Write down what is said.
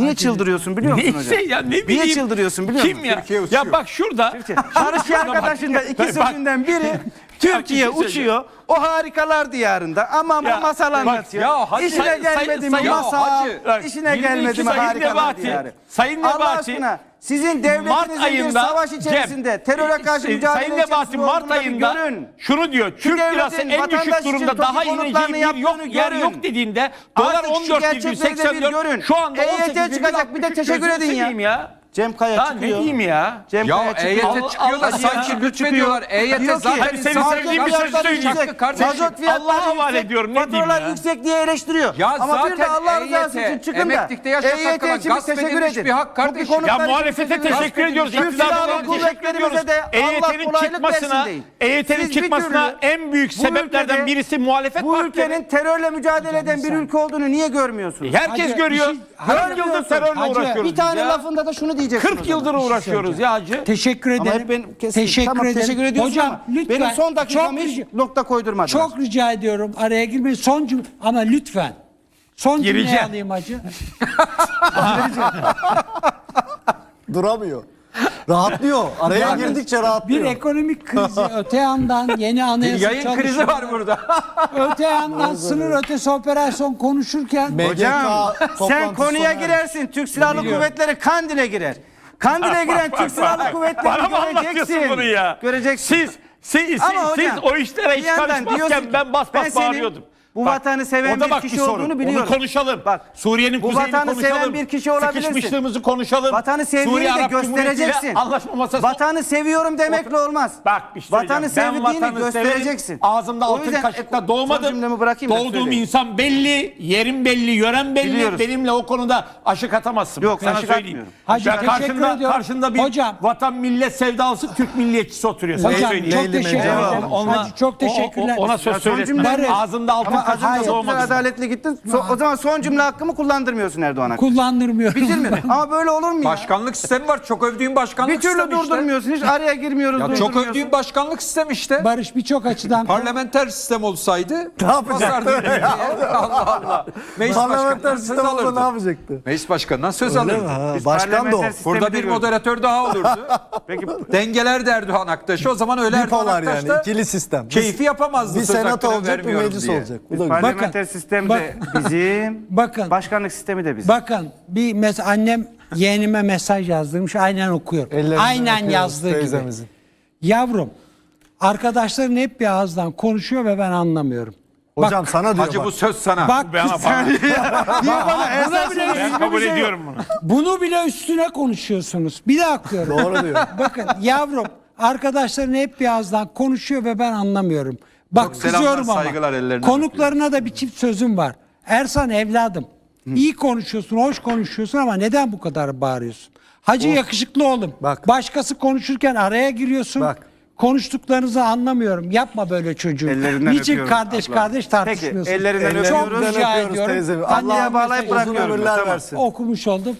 Niye çıldırıyorsun biliyor musun hocam? Neyse ya ne bileyim. Niye çıldırıyorsun biliyor musun? Kim ya? Türkiye uçuyor. Ya bak şurada. Bak. arkadaşın da iki Bak, sözünden biri Türkiye bir şey uçuyor. O harikalar diyarında. Ama Ya, masal bak, anlatıyor. ya hacı, İşine gelmedi mi masal? hacı, bak, İşine gelmedi mi harikalar Nebati, diyarı? Sayın Allah Nebati, aşkına sizin Mart devletinizin bir ayında savaş içerisinde Cem, teröre karşı Sayın mücadele Sayın Nebati içerisinde Mart olduğunu ayında görün. şunu diyor. Türk devletin lirası en vatandaş düşük için durumda daha konutlarını ineceği bir yok yaptığını yer görün. yok dediğinde dolar Artık şu gerçekleri de bir 14,84 görün. şu anda EYT 18,63 çıkacak, bir de teşekkür gözünü edin ya. seveyim ya. Cem Kaya Daha ne çıkıyor. diyeyim ya? Cem Ya Kaya çıkıyor. EYT Allah- çıkıyor da Allah sanki ya. lütfediyorlar. EYT Diyor ki, zaten Hadi seni insan- sevdiğim bir Ya söz söyleyeyim. kardeşim. Mazot fiyatları Allah'a havale yüksek, ediyorum, ne diyeyim Faturalar ya? yüksek diye eleştiriyor. Ya Ama bir de zaten Allah rızası EYT, için çıkın da emeklilikte yaşa takılan için bir gasp teşekkür edilmiş bir hak Bu kardeşim. Ya için muhalefete teşekkür ediyoruz. Türk İktidarına Silahlı teşekkür Kuvvetlerimize ediyoruz. de Allah EYT'nin kolaylık çıkmasına, deyin. EYT'nin Siz bir çıkmasına türlü en büyük bu sebeplerden ülkede- birisi muhalefet Bu partileri. ülkenin terörle mücadele eden bir ülke olduğunu niye görmüyorsunuz? Herkes Hacı, görüyor. bir şey- 40 Hacı, yıldır terörle Hacı, uğraşıyoruz Bir tane ya. lafında da şunu diyeceksin. 40 yıldır uğraşıyoruz ya hacı. Teşekkür ederim. Ama hep ben kesin. teşekkür tamam, ederim. teşekkür ediyorsun Hocam ama lütfen. benim son dakikamı çok, hiç rica, nokta koydurmadın. çok rica ediyorum araya girmeyin. Son cüm- ama lütfen. Son cümleyi Gireceğim. alayım hacı. Duramıyor. Rahatlıyor. Araya girdikçe Bir rahatlıyor. ekonomik krizi öte yandan yeni anayasa Yayın krizi çalışmaları, var burada. Öte yandan sınır ötesi operasyon konuşurken MGK Hocam sen toplantısı konuya girersin. Türk Silahlı Kuvvetleri Kandil'e girer. Kandil'e giren Türk Silahlı Kuvvetleri Bana mı anlatıyorsun göreceksin. bunu ya? Göreceksin. Siz, siz, siz, Ama siz hocam, o işlere bir hiç yandan karışmazken ki, ben bas ben bas senin bağırıyordum. Bu vatanı seven bir bak kişi sorun. olduğunu biliyorum. Onu konuşalım. Bak, Suriye'nin bu kuzeyini vatanı seven konuşalım. bir kişi olabilirsin. Sıkışmışlığımızı konuşalım. Vatanı sevdiğini de göstereceksin. Anlaşma masası. Vatanı seviyorum demekle olmaz. Bak bir şey Vatanı sevdiğini vatanı göstereceksin. severim. Ağzımda O altın yüzden- kaşıkla Son doğmadım. Doğduğum insan belli, yerim belli, yören belli. Biliyoruz. Benimle o konuda aşık atamazsın. Yok, sana aşık söyleyeyim. atmıyorum. Hacı, karşında, ediyorum. karşında bir Hocam. vatan millet sevdalısı Türk milliyetçisi oturuyor. Sana Hocam söyleyeyim. çok teşekkür ederim. Hacı çok teşekkürler. ona söz son söyletme. cümle- Ağzında altın Ama önce çok güzel adaletli gittin. So- o zaman son cümle hakkımı kullandırmıyorsun Erdoğan hakkında. Kullandırmıyorum. Bitirme. Ama böyle olur mu ya? Başkanlık sistemi var. Çok övdüğün başkanlık Bir türlü sistemi işte. durdurmuyorsun. Hiç araya girmiyoruz. Ya çok durdurmuyorsun. övdüğün başkanlık sistemi işte. Barış birçok açıdan Parlamenter sistem olsaydı Ne yapacaktı? Allah Allah. Meclis Parlamenter başkanından söz sistem olsa ne alırdın. yapacaktı? Meclis başkanından söz Öyle mi? Ha, Biz Başkan da o. parlamenter sistemi Burada bir veriyoruz. moderatör daha olurdu. Peki Dengeler de Erdoğan Aktaş'ı. O zaman öyle Erdoğan Bipolar Aktaş yani. da ikili sistem. keyfi yapamazdı. Bir söz senato hakkını olacak bir vermiyorum meclis diye. olacak. Bu Biz da güzel. parlamenter sistem de bizim. Bakın. Başkanlık sistemi de bizim. Bakın bir mes annem yeğenime mesaj yazdırmış aynen okuyor. Ellerinden aynen öpüyoruz yazdığı teyzemizin. gibi. Yavrum arkadaşların hep bir ağızdan konuşuyor ve ben anlamıyorum. Hocam sana diyor Hacı bak. bu söz sana. Bak Ben bana- buna bile, Ben kabul ediyorum bunu. bunu bile üstüne konuşuyorsunuz. Bir daha akıyorum. Doğru diyor. Bakın yavrum arkadaşların hep bir ağızdan konuşuyor ve ben anlamıyorum. Bak Çok selamlar, kızıyorum ama. saygılar, ellerinden Konuklarına da bir çift sözüm var. Ersan evladım iyi konuşuyorsun, hoş konuşuyorsun ama neden bu kadar bağırıyorsun? Hacı yakışıklı oğlum. Bak. Başkası konuşurken araya giriyorsun. Bak. Konuştuklarınızı anlamıyorum. Yapma böyle çocuğu. Ellerinden Niçin öpüyorum kardeş abla. kardeş tartışmıyorsun? Ellerinden Çok öpüyoruz. rica öpüyoruz ediyorum. teyzemi. Anneye Allah'a bağlayıp mesaj- Uzun bırakıyorum. ömürler Tamam. versin. Okumuş oldum.